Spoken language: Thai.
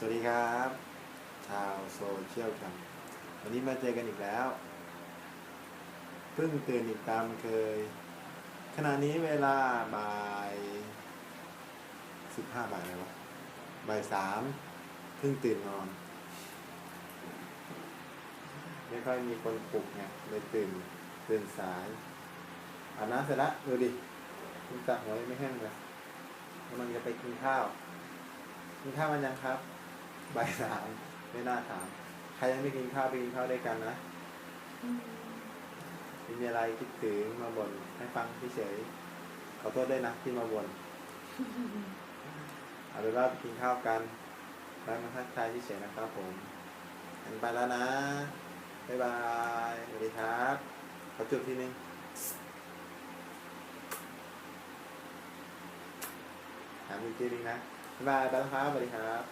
สวัสดีครับ ชาวโซเชียลครับ วันนี้มาเจอกันอีกแล้ว เพิ่งตื่นอีกตามเคย ขณะนี้เวลาบ่ายสิบห้าบ่ายอะไรวะบ่ายสามเพิ่งตื่นนอน ไม่ค่อยมีคนปลุกไงเลยตื่นตื่นสายอาบน้ำเสร็จแล้วดูดิคุณจับหัวยังไม่แห้งเลยกำลังจะไปกินข้าวกินข้าวมันยังครับ บ่ายสามไม่น่าถาม ใครยังไม่กินข้าวไปกินข้าวด้วยกันนะมีอะไรคิดถึงมาบ่นให้ฟังเฉยๆขอโทษด้วยนะที่มาบ่นเอาเป็นว่าไปกินข้าวกันแล้วมาทักทายเฉยๆนะครับผมกันไปแล้วนะบ๊ายบายสวัสดีครับขอจุดทีนึงถามอีกทีนึงนะบ๊ายบายไปแล้วครับสวัสดีครับ